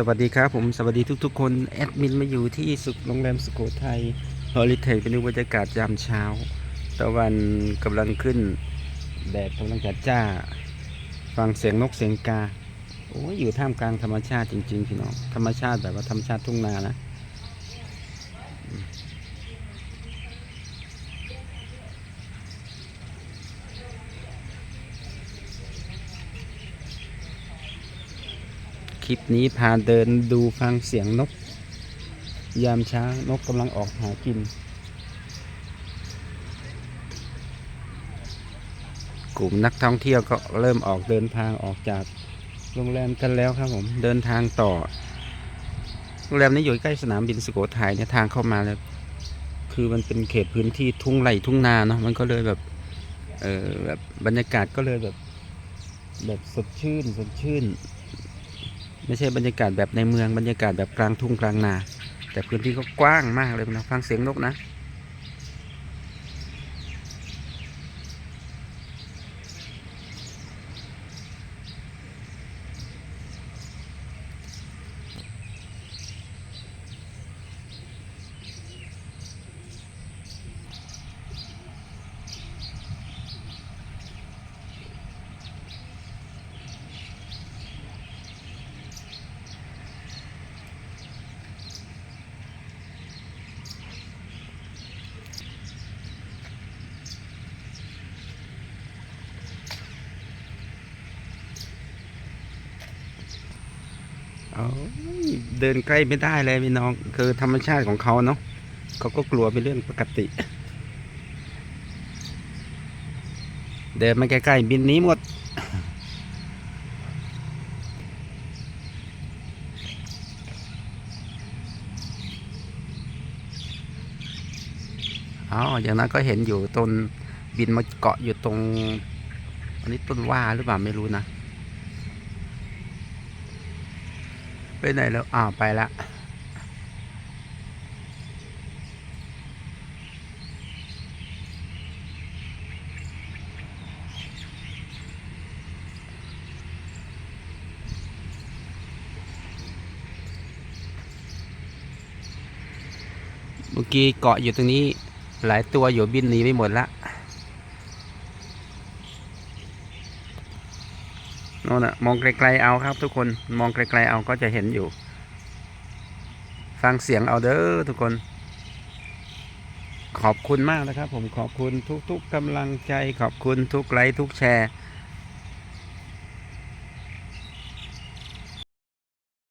สวัสดีครับผมสวัสดีทุกๆ คน แอดมินมาอยู่ที่สุขโรงแรมสุโขทัยฮอลิเทคเป็นดูบรรยากาศยามเช้า ตะวันกำลังขึ้น แดดกำลังจะจ้า ฟังเสียงนกเสียงกา โอ้ยอยู่ท่ามกลางธรรมชาติจริงๆพี่น้อง ธรรมชาติแบบว่าธรรมชาติทุ่งนานะ คลิปนี้พาเดินดูฟังเสียงนก ยามเช้านกกำลังออกหากิน กลุ่มนักท่องเที่ยวก็เริ่มออกเดินทางออกจากโรงแรมกันแล้วครับผมเดินทางต่อโรงแรมนี้อยู่ใกล้สนามบินสุโขทัยเนี่ยทางเข้ามาแล้วคือมันเป็นเขตพื้นที่ทุ่งไร่ทุ่งนาเนาะมันก็เลยแบบเออแบบบรรยากาศก็เลยแบบ แบบสดชื่นสดชื่น ไม่ใช่บรรยากาศแบบในเมืองบรรยากาศแบบกลางทุ่งกลางนา แต่พื้นที่ก็กว้างมากเลยนะฟังเสียงนกนะ เอาเดินใกล้ไม่ได้เลยพี่น้อง คือธรรมชาติของเขาเนาะเขาก็กลัวเป็นเรื่องปกติ เดินมาใกล้ๆบินหนี้หมด อ๋ออย่างนั้นก็เห็นอยู่ต้นบินมาเกาะอยู่ตรง อันนี้ต้นว่าหรือเปล่าไม่รู้นะ ไปไหนแล้ว อ้าวไปละเมื่อกี้เกาะอยู่ตรงนี้ หลายตัวอยู่บินหนีไปหมดละ น่นนะมองไกลๆเอาครับ ทุกคนมองไกลๆเอาก็จะเห็นอยู่ ฟังเสียงเอาเด้อทุกคน ขอบคุณมากนะครับ ผมขอบคุณทุกๆกำลังใจขอบคุณทุกไลค์ทุกแชร์